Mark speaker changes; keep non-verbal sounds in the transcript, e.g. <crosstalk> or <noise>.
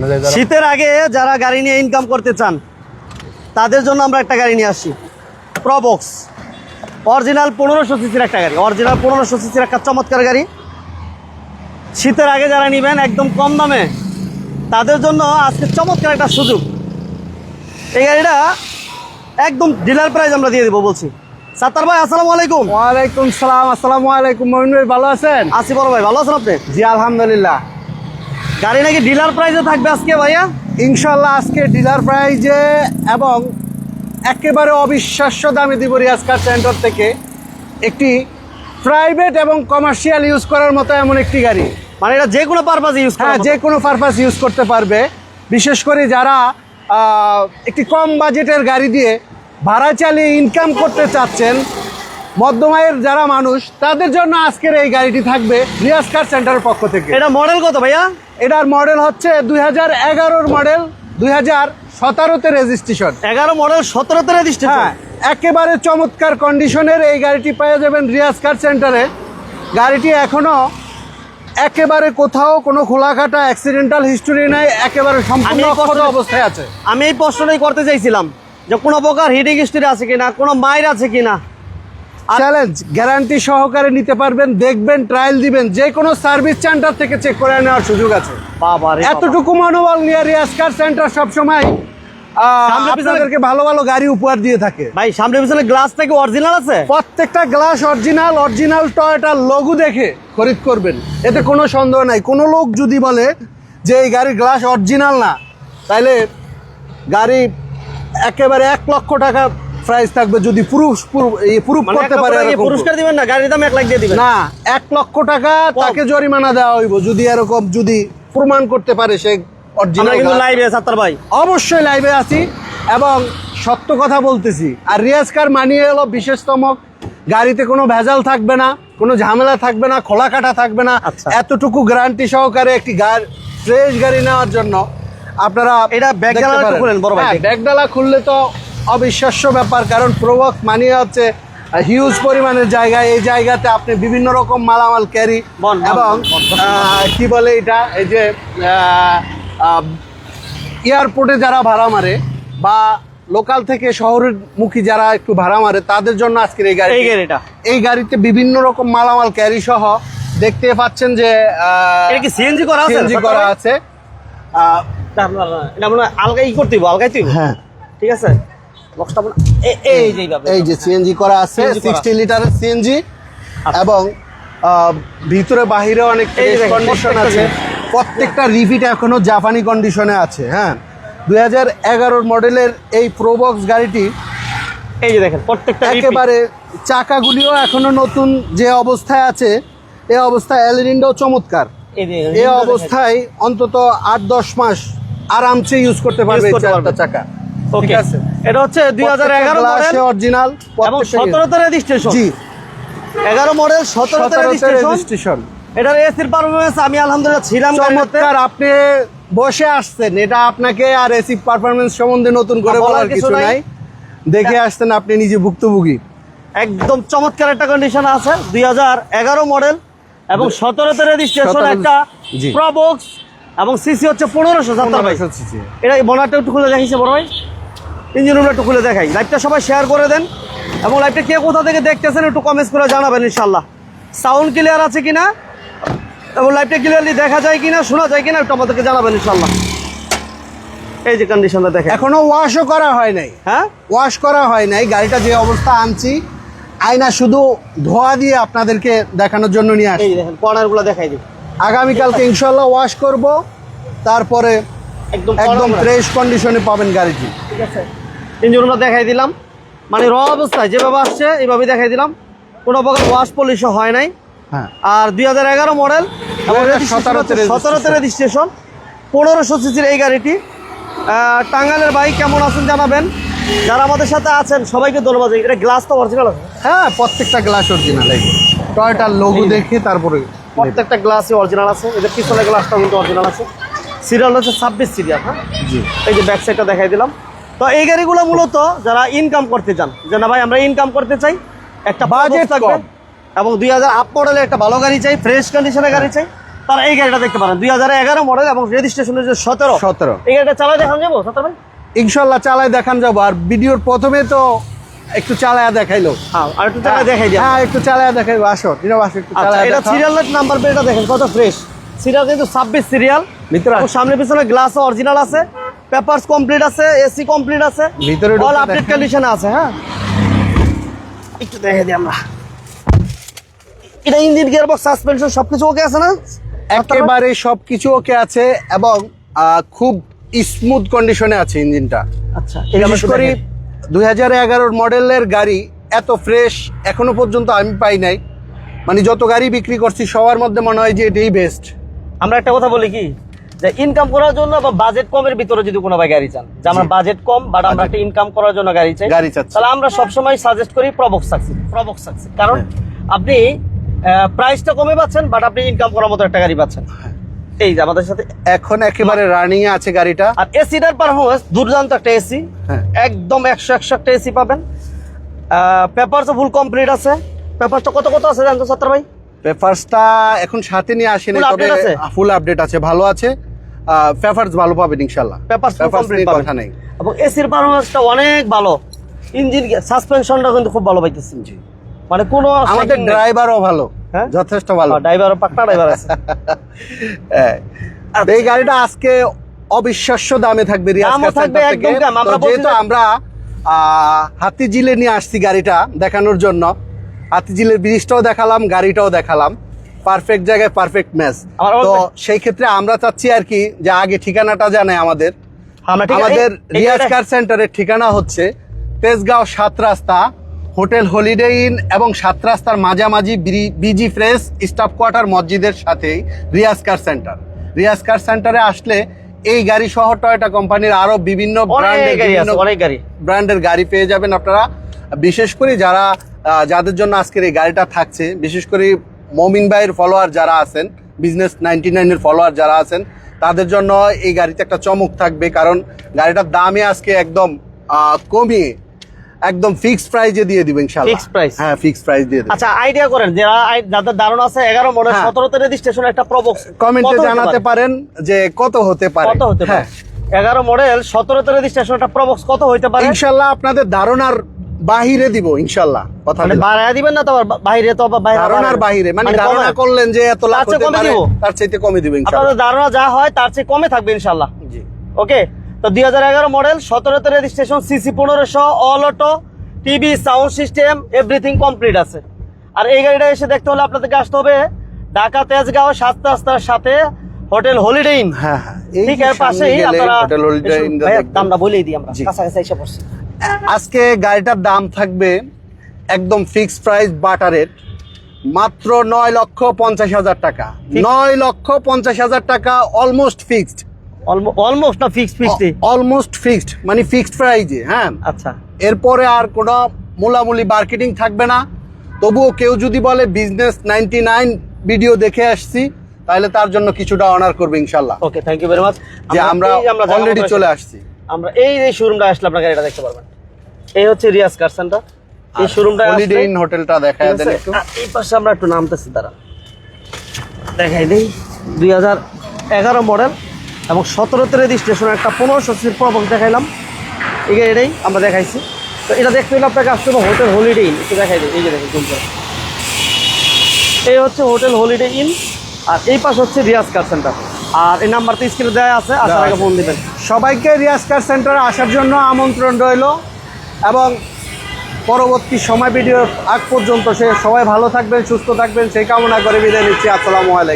Speaker 1: মানে দাঁড়া
Speaker 2: শীতের আগে যারা গাড়ি নিয়ে ইনকাম করতে চান, তাদের জন্য আমরা একটা গাড়ি নিয়ে আসছি। প্রবক্স অরিজিনাল পনেরোশো সিসির একটা গাড়ি। অরিজিনাল পনেরোশো সিসির একটা চমৎকার গাড়ি। শীতের আগে যারা নেবেন, একদম কম দামে, তাদের জন্য আজকে চমৎকার একটা সুযোগ। এই গাড়িটা একদম ডিলার প্রাইস আমরা দিয়ে দেবো বলছি। সাত্তার ভাই আসসালামু আলাইকুম।
Speaker 1: ওয়ালাইকুম সালাম আসসালামু আলাইকুম। মমিন ভাই ভালো আছেন?
Speaker 2: আসি বড় ভাই ভালো আছেন আপনি?
Speaker 1: জি আলহামদুলিল্লাহ।
Speaker 2: গাড়ি নাকি ডিলার প্রাইসে থাকবে আজকে ভাইয়া?
Speaker 1: ইনশাল্লাহ আজকে ডিলার প্রাইজে এবং একেবারে অবিশ্বাস্য দামে দিব রিয়াজ কার সেন্টার থেকে একটি প্রাইভেট এবং কমার্শিয়াল ইউজ করার মতো এমন একটি গাড়ি।
Speaker 2: মানে এটা যে কোনো পারপাসে ইউজ
Speaker 1: হ্যাঁ যে কোনো পারপাস ইউজ করতে পারবে। বিশেষ করে যারা একটি কম বাজেটের গাড়ি দিয়ে ভাড়া চালিয়ে ইনকাম করতে চাচ্ছেন মধ্যমায়ের যারা মানুষ তাদের জন্য আজকের এই গাড়িটি থাকবে রিয়াজ কার সেন্টারের পক্ষ থেকে।
Speaker 2: এটা মডেল কত ভাইয়া?
Speaker 1: এটার মডেল হচ্ছে দুই হাজার এগারোর মডেল দুই হাজার সতেরোতে রেজিস্ট্রেশন
Speaker 2: এগারো মডেল সতেরোতে রেজিস্ট্রেশন
Speaker 1: হ্যাঁ একেবারে চমৎকার কন্ডিশনের এই গাড়িটি পেয়ে যাবেন রিয়াজ কার সেন্টারে গাড়িটি এখনও একেবারে কোথাও কোনো খোলাকাটা অ্যাক্সিডেন্টাল হিস্টোরি নেই একেবারে সম্পূর্ণ অক্ষত অবস্থায় আছে।
Speaker 2: আমি এই প্রশ্নটাই করতে চাইছিলাম যে কোনো প্রকার হিটিং হিস্ট্রি আছে কিনা কোনো মায়ের আছে কিনা। আর-
Speaker 1: চ্যালেঞ্জ গ্যারান্টি সহকারে নিতে পারবেন দেখবেন ট্রায়াল দিবেন যে কোনো সার্ভিস সেন্টার থেকে চেক করে নেওয়ার সুযোগ আছে।
Speaker 2: বাবা।
Speaker 1: এতটুকু মনোবল নিয়ে রিয়াজ কার সেন্টার সবসময় আপনাদেরকে ভালো ভালো গাড়ি উপহার দিয়ে থাকে।
Speaker 2: ভাই সামনে পিছনে গ্লাস থেকে অরিজিনাল আছে?
Speaker 1: প্রত্যেকটা গ্লাস অরিজিনাল অরিজিনাল টয়টার লঘু দেখে খরিদ করবেন। এতে কোনো সন্দেহ নাই। কোনো লোক যদি বলে যে এই গাড়ির গ্লাস অরিজিনাল না তাইলে গাড়ি একেবারে এক লক্ষ টাকা প্রাইস থাকবে যদি পুরুষ প্রুফ
Speaker 2: মানে
Speaker 1: করতে পারে
Speaker 2: পুরস্কার দিবেন না? গাড়ির দাম এক লাখ দিয়ে দিবেন?
Speaker 1: না এক লক্ষ টাকা তাকে জরিমানা দেওয়া হইব। যদি এরকম যদি প্রমাণ করতে পারে সে
Speaker 2: আমরা কিন্তু লাইভে সাত্তার ভাই।
Speaker 1: অবশ্যই লাইভে আছি এবং সত্য কথা বলতেছি। আর রিয়াজ কার মানিয়ে এলো বিশেষতম গাড়িতে কোনো ভেজাল থাকবে না কোনো ঝামেলা থাকবে না খোলা কাটা থাকবে না।
Speaker 2: আচ্ছা।
Speaker 1: এতটুকু গ্যারান্টি সহকারে একটি গাড়ি ফ্রেশ গাড়ি নেওয়ার জন্য আপনারা
Speaker 2: এটা back
Speaker 1: দেখতে
Speaker 2: ডালা খুলেন, বড় ভাই,
Speaker 1: হ্যাঁ,
Speaker 2: back।
Speaker 1: back ডালা খুললে তো অবিশ্বাস্য ব্যাপার কারণ প্রবক মানিয়ে হচ্ছে হিউজ পরিমাণের জায়গা এই জায়গাতে আপনি বিভিন্ন রকম মালামাল ক্যারি এবং কি বলে এটা? এই যে এয়ারপোর্টে যারা ভাড়া মারে বা লোকাল থেকে শহরের মুখী যারা একটু ভাড়া মারে তাদের জন্য আজকের এই গাড়ি
Speaker 2: এই গাড়িটা।
Speaker 1: এই গাড়িতে বিভিন্ন রকম মালামাল ক্যারি সহ দেখতে পাচ্ছেন যে
Speaker 2: এটা কি সিএনজি করা আছে?
Speaker 1: সিএনজি করা আছে।
Speaker 2: এটা মনে আলগাই করতে হইব আলগাই তুই
Speaker 1: হ্যাঁ।
Speaker 2: ঠিক আছে? বক্সটা এই যে
Speaker 1: এই যে সিএনজি করা আছে
Speaker 2: CNG করা।
Speaker 1: সিক্সটি লিটারের সিএনজি। এবং ভিতরে বাহিরে অনেক কন্ডিশন আছে। প্রত্যেকটা রিপিট এখনও জাপানি কন্ডিশনে আছে হ্যাঁ? দুই হাজার মডেলের এই প্রোবক্স গাড়িটি
Speaker 2: এই যে দেখেন প্রত্যেকটা
Speaker 1: একেবারে চাকাগুলিও এখনও নতুন যে অবস্থায় আছে এ অবস্থায় অ্যালিনিন্ডও চমৎকার। এ অবস্থায় অন্তত আট দশ মাস আরামসে ইউজ করতে পারবে চারটা চাকা। ঠিক আছে?
Speaker 2: এটা হচ্ছে দুই হাজার এগারো মডেল
Speaker 1: অরিজিনাল
Speaker 2: এবং সতেরোতে রেজিস্ট্রেশন
Speaker 1: জি।
Speaker 2: এগারো মডেল সতেরোতে রেজিস্ট্রেশন এটার এসির পারফরমেন্স আমি আলহামদুলিল্লাহ ছিলাম
Speaker 1: চমৎকার আপনি বসে আসছেন। এটা আপনাকে আর এসি পারফরমেন্স সম্বন্ধে নতুন করে
Speaker 2: বলার কিছু নাই।
Speaker 1: দেখে আসছেন আপনি নিজে ভুক্তভোগী।
Speaker 2: একদম চমৎকার একটা কন্ডিশন আছে দুই হাজার এগারো মডেল এবং সতেরোতে রেজিস্ট্রেশন
Speaker 1: 17
Speaker 2: একটা। প্রবক্স এবং সিসি হচ্ছে পনেরোশো সাত্তার ভাই।
Speaker 1: 1500 cc
Speaker 2: এটা বনারটা একটু খুলে দেখাইছে বড় ভাই। ইঞ্জিন রুমটা একটু খুলে দেখাই। লাইভটা সবাই শেয়ার করে দেন। এবং লাইভটা কে কোথা থেকে দেখতেছেন একটু কমেন্টস করে জানাবেন ইনশাল্লাহ সাউন্ড ক্লিয়ার আছে কিনা? এবং লাইভটা ক্লিয়ারলি দেখা যায় কিনা শোনা যায় কিনা একটু আমাদেরকে জানাবেন ইনশাল্লাহ এই যে কন্ডিশনটা দেখেন।
Speaker 1: এখনও ওয়াশও করা হয় নাই।
Speaker 2: হ্যাঁ?
Speaker 1: ওয়াশ করা হয় নাই। গাড়িটা যে অবস্থা আনছি আয়না শুধু ধোয়া দিয়ে আপনাদেরকে দেখানোর জন্য নিয়ে আসি
Speaker 2: দেখেন কর্নারগুলো দেখাই দিই।
Speaker 1: আগামীকালকে ইনশাল্লাহ ওয়াশ করব তারপরে
Speaker 2: একদম
Speaker 1: একদম। ফ্রেশ কন্ডিশনে পাবেন গাড়িটি।
Speaker 2: ঠিক আছে। ইঞ্জিন রুমটা দেখাই দিলাম। মানে র অবস্থায় যেভাবে আসছে এইভাবে দেখাই দিলাম। কোনো প্রকার ওয়াশ পলিশও হয় নাই। আর দুই হাজার এগারো মডেল
Speaker 1: 17 তে
Speaker 2: সতেরোতে রেজিস্ট্রেশন পনেরোশো সিসির এই গাড়িটি। আহ, টাঙ্গাইলের বাইক কেমন আছেন জানাবেন। যারা আমাদের সাথে আছেন সবাইকে ধন্যবাদ এটা গ্লাস তো অরিজিনাল আছে
Speaker 1: হ্যাঁ প্রত্যেকটা গ্লাস অরিজিনাল টয়টার লোগো দেখে তারপরে
Speaker 2: প্রত্যেকটা গ্লাসই অরিজিনাল আছে। এদের পিছনের গ্লাসটাও কিন্তু অরিজিনাল আছে। সিরিয়াল হচ্ছে ছাব্বিশ সিরিয়াল হ্যাঁ? এই যে ব্যাক সাইডটা দেখাই দিলাম। তো এই গাড়িগুলো মূলত যারা ইনকাম করতে চান যে না ভাই আমরা ইনকাম করতে চাই একটা বাজেট থাকবে। এবং দুই হাজার আপ মডেলের একটা ভালো গাড়ি চাই ফ্রেশ কন্ডিশনের গাড়ি চাই। তারা এই গাড়িটা দেখতে পারেন। দুই হাজার এগারো মডেল এবং রেজিস্ট্রেশনের যে সতেরো।
Speaker 1: সতেরো।
Speaker 2: এই গাড়িটা চালাই দেখান যাব সতেরো ভাই?
Speaker 1: ইনশাল্লাহ চালায় দেখান যাব। আর ভিডিওর প্রথমে তো একটু চালায়া দেখাইলো।
Speaker 2: হ্যাঁ আর একটু চালাই দেখাই দিই
Speaker 1: হ্যাঁ একটু চালায়া দেখাইবো। আসো দিনও আসো একটু
Speaker 2: আচ্ছা এটা
Speaker 1: দেখাও।
Speaker 2: সিরিয়াল নাম্বার প্লেটটা দেখেন কত ফ্রেশ সিরিয়াল কিন্তু ছাব্বিশ সিরিয়াল
Speaker 1: ভিতরে
Speaker 2: সামনে পিছনে গ্লাস অরিজিনাল আছে। পেপারস কমপ্লিট আছে এসি কমপ্লিট আছে।
Speaker 1: ভিতরে
Speaker 2: অল আপডেট। কন্ডিশনে আছে হ্যাঁ। একটু দেখে দিই আমরা। এটা ইঞ্জিন গিয়ার বক্স সাসপেনশন সবকিছু ওকে আছে না?
Speaker 1: একেবারে সবকিছু ওকে আছে এবং খুব স্মুথ কন্ডিশনে আছে ইঞ্জিনটা।
Speaker 2: আচ্ছা
Speaker 1: বিশেষ করে দুই হাজার এগারোর মডেলের গাড়ি এত ফ্রেশ এখনও পর্যন্ত আমি পাই নাই। মানে যত গাড়ি বিক্রি করছি সবার মধ্যে মনে হয় যে এটাই বেস্ট
Speaker 2: আমরা একটা কথা বলি কি? যে ইনকাম করার জন্য বা বাজেট কমের ভিতরে যদি কোনো ভাই গাড়ি চান যে আমার বাজেট কম বাট আমরা একটা ইনকাম করার জন্য গাড়ি চাই
Speaker 1: গাড়ি চাচ্ছি।
Speaker 2: তাহলে আমরা সবসময় সাজেস্ট করি প্রবক্স সাকসিড প্রবক্স সাকসিড কারণ আপনি প্রাইসটা কমে পাচ্ছেন বাট আপনি ইনকাম করার মতো একটা গাড়ি পাচ্ছেন। এই যে আমাদের সাথে
Speaker 1: এখন একেবারে রানিং এ আছে গাড়িটা।
Speaker 2: আর এসিটার পারফরমেন্স দুর্দান্ত একটা এসি
Speaker 1: হ্যাঁ।
Speaker 2: একদম একশো একশো একটা এসি পাবেন। পেপারসও ফুল কমপ্লিট আছে। পেপারটা কত কত আছে জানতো সত্তর ভাই?
Speaker 1: পেপারসটা এখন সাথে নিয়ে আসেনি তবে? ফুল আপডেট আছে ভালো আছে। পেপারস ভালো পাবেন ইনশাল্লাহ
Speaker 2: পেপার
Speaker 1: পেপারস
Speaker 2: কমপ্লিট
Speaker 1: কথা নেই।
Speaker 2: এবং এসির পারফরমেন্সটা অনেক ভালো। ইঞ্জিন সাসপেনশনটা কিন্তু খুব ভালো পাইতেছি
Speaker 1: জি।
Speaker 2: মানে কোনো
Speaker 1: আমাদের ড্রাইভারও ভালো।
Speaker 2: হ্যাঁ?
Speaker 1: যথেষ্ট ভালো।
Speaker 2: ড্রাইভার পাক্কা ড্রাইভার আছে। <laughs>
Speaker 1: হ্যাঁ। এই গাড়িটা আজকে অবিশ্বাস্য দামে থাকবে রিয়াজ
Speaker 2: থাকবে একদম দাম। আমরা
Speaker 1: যেহেতু আমরা হাতিঝিলে নিয়ে আসছি গাড়িটা দেখানোর জন্য হাতি হাতিঝিলের ব্রিজটাও দেখালাম গাড়িটাও দেখালাম। পারফেক্ট জায়গায় পারফেক্ট ম্যাচ তো সেই ক্ষেত্রে আমরা চাচ্ছি আর কি যে আগে ঠিকানাটা জানে আমাদের। আমাদের রিয়াজ কার সেন্টারের ঠিকানা হচ্ছে তেজগাঁও সাত রাস্তা হোটেল হলিডে ইন এবং সাত রাস্তার মাঝামাঝি বিজি ফ্রেশ স্টাফ কোয়ার্টার মসজিদের সাথেই Riaz car centre. Riaz car সেন্টারে আসলে এই গাড়ি সহ টয়টা কোম্পানির আরও বিভিন্ন ব্র্যান্ডের
Speaker 2: গাড়ি
Speaker 1: ব্র্যান্ডের গাড়ি পেয়ে যাবেন আপনারা। বিশেষ করে যারা যাদের জন্য আজকের এই গাড়িটা থাকছে বিশেষ করে মমিন ভাইয়ের ফলোয়ার যারা আছেন বিজনেস নাইনটি নাইনের ফলোয়ার যারা আছেন তাদের জন্য এই গাড়িতে একটা চমক থাকবে। কারণ গাড়িটার দামে আজকে একদম কমিয়ে একদম ফিক্সড প্রাইজে দিয়ে দিবেন ইনশাআল্লাহ।
Speaker 2: Fixed price?
Speaker 1: হ্যাঁ ফিক্সড প্রাইস দিয়ে দেবেন
Speaker 2: আচ্ছা আইডিয়া করেন যারা যাদের ধারণা আছে এগারো মডেল
Speaker 1: হ্যাঁ।
Speaker 2: সতেরোতে রেজিস্ট্রেশন একটা প্রবক্স
Speaker 1: কমেন্টে জানাতে পারেন যে কত হতে পারে।
Speaker 2: কত হতে পারে?
Speaker 1: হ্যাঁ।
Speaker 2: এগারো মডেল সতেরোতে রেজিস্ট্রেশন একটা প্রবক্স কত হইতে পারে?
Speaker 1: ইনশাল্লাহ আপনাদের ধারণার বাহিরে দিব ইনশাল্লাহ কথা
Speaker 2: মানে। বাড়ায় দিবেন না তো বাইরে তো বাইরে
Speaker 1: ধারণার বাহিরে মানে ধারণা করলেন যে এত লাভ হতে
Speaker 2: কমে
Speaker 1: পারে
Speaker 2: দিব?
Speaker 1: তার চাইতে কমে দিবেন ইনশাআল্লাহ।
Speaker 2: আপনাদের ধারণা যা হয় তার চেয়ে কমে থাকবে ইনশাল্লাহ
Speaker 1: জি।
Speaker 2: ওকে তো দুই হাজার এগারো মডেল সতেরোতে রেজিস্ট্রেশন সিসি পনেরোশো all auto TV sound system everything complete আছে। আর এই গাড়িটা এসে দেখতে হলে আপনাদেরকে আসতে হবে ঢাকা তেজগাঁও সাত রাস্তার সাথে হোটেল হলিডে ইন
Speaker 1: হ্যাঁ হ্যাঁ
Speaker 2: ঠিক এর পাশেই আপনারা
Speaker 1: হোটেল হলিডে ইন
Speaker 2: দামটা বলেই দিই আমরা কাছাকাছি এসে পড়ছি
Speaker 1: আজকে গাড়িটার দাম থাকবে একদম ফিক্সড প্রাইস বাটারের মাত্র নয় লক্ষ পঞ্চাশ হাজার টাকা। নয় লক্ষ পঞ্চাশ হাজার টাকা অলমোস্ট ফিক্সড
Speaker 2: অলমোস্ট না ফিক্স ফিক্সড
Speaker 1: অলমোস্ট ফিক্সড মানে ফিক্সড প্রাইজে হ্যাঁ?
Speaker 2: আচ্ছা।
Speaker 1: এরপরে আর কোনো মূলামূলি মার্কেটিং থাকবে না। তবুও কেউ যদি বলে বিজনেস নাইনটি নাইন ভিডিও দেখে আসছি তাহলে তার জন্য কিছুটা অনার করবে ইনশাল্লাহ।
Speaker 2: Okay thank you very much
Speaker 1: যে আমরা অলরেডি চলে আসছি।
Speaker 2: আমরা এই যে শোরুমটা আসলে আপনার গাড়িটা দেখতে পারবেন। এই হচ্ছে রিয়াজ কার সেন্টার এই শোরুমটা
Speaker 1: হলিডে ইন হোটেলটা দেখায় দেন একটু।
Speaker 2: এই পাশে আমরা একটু নামতেছি তারা দেখাই দেই। দুই হাজার এগারো মডেল এবং সতেরো সতেরোতে রেজিস্ট্রেশন একটা পনেরোশো সিট প্রবক্স দেখাইলাম। এই গাড়িটাই আমরা দেখাইছি। তো এটা দেখতে হলে আপনাকে আসতে হবে হোটেল হলিডে ইন একটু দেখাই দিই। এই যে দেখুন এই হচ্ছে হোটেল হলিডে ইন আর এই পাশ হচ্ছে রিয়াজ কার সেন্টার আর এই নাম্বার তো স্ক্রিনে দেওয়া আছে আসার আগে ফোন দিবেন।
Speaker 1: সবাইকে রিয়াজ কার সেন্টারে আসার জন্য আমন্ত্রণ রইল। এবং পরবর্তী সময় ভিডিও আগ পর্যন্ত সে সবাই ভালো থাকবেন সুস্থ থাকবেন। সেই কামনা করে বিদায় নিচ্ছি। আসসালামু আলাইকুম।